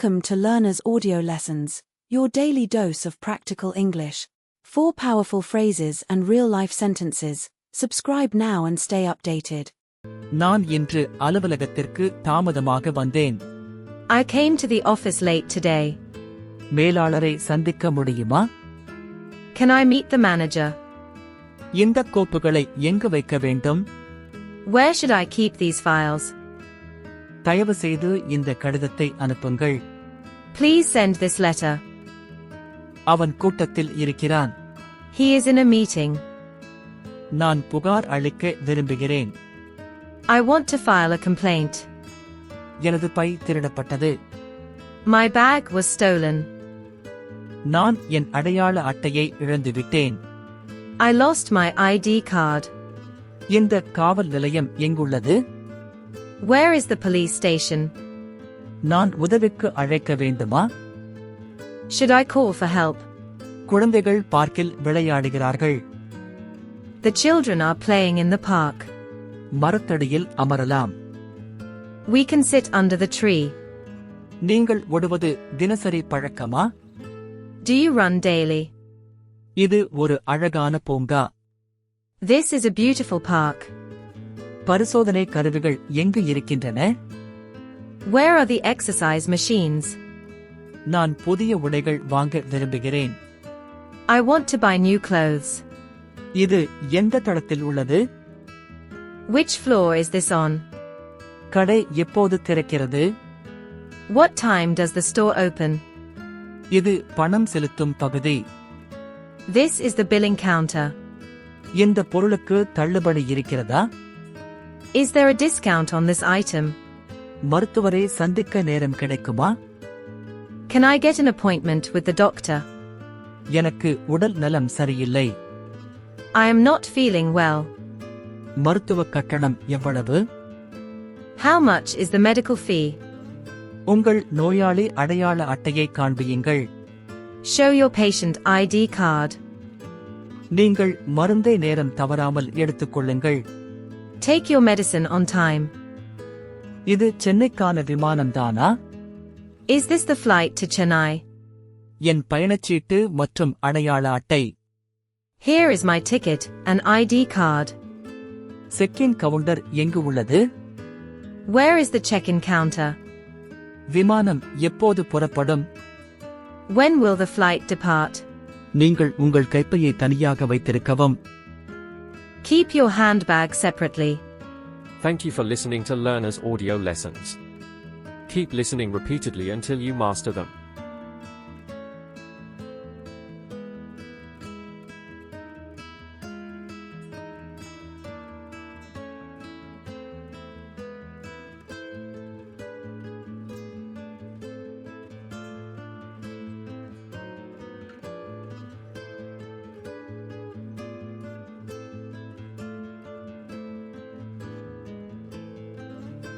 Welcome to Learner's Audio Lessons, your daily dose of practical English. Four powerful phrases and real life sentences. Subscribe now and stay updated. நான் இன்று அலுவலகத்திற்கு தாமதமாக வந்தேன் I came to the office late today. மேலாளரை சந்திக்க முடியுமா Can I meet the manager? இந்த கோப்புகளை எங்கு வைக்க வேண்டும் Where should I keep these files? தயவு செய்து இந்த கடிதத்தை அனுப்புங்கள் Please send this letter. அவன் கூட்டத்தில் இருக்கிறான் He is in a meeting. நான் புகார் அளிக்க விரும்புகிறேன் I want to file a complaint. எனது பை திருடப்பட்டது My bag was stolen. நான் என் அடையாள அட்டையை இழந்துவிட்டேன் I lost my ID card. இந்த காவல் நிலையம் எங்குள்ளது Where is the police station? நான் உதவிக்கு அழைக்க வேண்டுமா Should I call for help? குழந்தைகள் பார்க்கில் விளையாடுகிறார்கள் The children are playing in the park. மரத்தடியில் அமரலாம் We can sit under the tree. நீங்கள் ஓடுவது தினசரி பழக்கமா Do you run daily? இது ஒரு அழகான பூங்கா This is a beautiful park. பரிசோதனை கருவிகள் எங்கு இருக்கின்றன Where are the exercise machines? நான் புதிய உடைகள் வாங்க விரும்புகிறேன் I want to buy new clothes. இது எந்த தளத்தில் உள்ளது Which floor is this on? கடை எப்போது திறக்கிறது What time does the store open? இது பணம் செலுத்தும் பகுதி This is the billing counter. இந்த பொருளுக்கு தள்ளுபடி இருக்கிறதா Is there a discount on this item? மருத்துவரை சந்திக்க நேரம் கிடைக்குமா Can I get an appointment with the doctor? எனக்கு உடல் நலம் சரியில்லை I am not feeling well. மருத்துவ கட்டணம் எவ்வளவு How much is the medical fee? உங்கள் நோயாளி அடையாள அட்டையை காண்பியுங்கள் Show your patient ID card. நீங்கள் மருந்தை நேரம் தவறாமல் எடுத்துக்கொள்ளுங்கள் Take your medicine on time. இது சென்னைக்கான விமானம்தானா Is this the flight to Chennai? என் பயணச்சீட்டு மற்றும் அடையாள அட்டை Here is my ticket and ID card. Check in counter எங்கு உள்ளது Where is the check-in counter? விமானம் எப்போது புறப்படும் When will the flight depart? நீங்கள் உங்கள் கைப்பையை தனியாக வைத்திருக்கவும் Keep your handbag separately. Thank you for listening to Learner's audio lessons. Keep listening repeatedly until you master them.